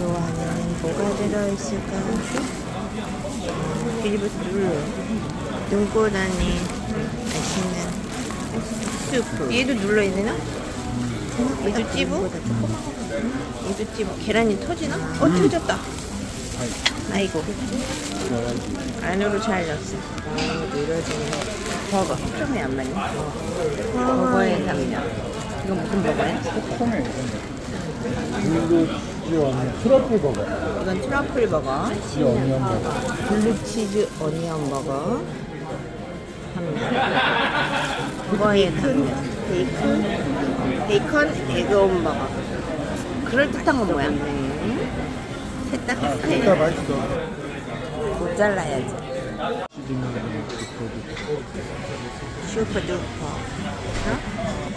요 안에는 뭐가 들어있을까? 눈꽃 안에 맛있는 수프. 얘도 눌러있나? 얘도 찌부? 얘도 찌부. 계란이 터지나? 어, 터졌다. 아이고. 안으로 잘 넣었어. 어, 늘어지네. 버거. 초점이 안 맞네. 버거에 담겨. 이건 무슨 버거야? 블루 어니언 트러플 버거 이건 트러플 버거. 이 어니언 버거 블루치즈 어니언 버거. 버거에 담겨. 베이컨. 베이컨 에그온 버거. 그럴듯한 건 뭐야? 셋다 아 진짜. 맛있어 못 잘라야지. 슈퍼 두퍼. 어?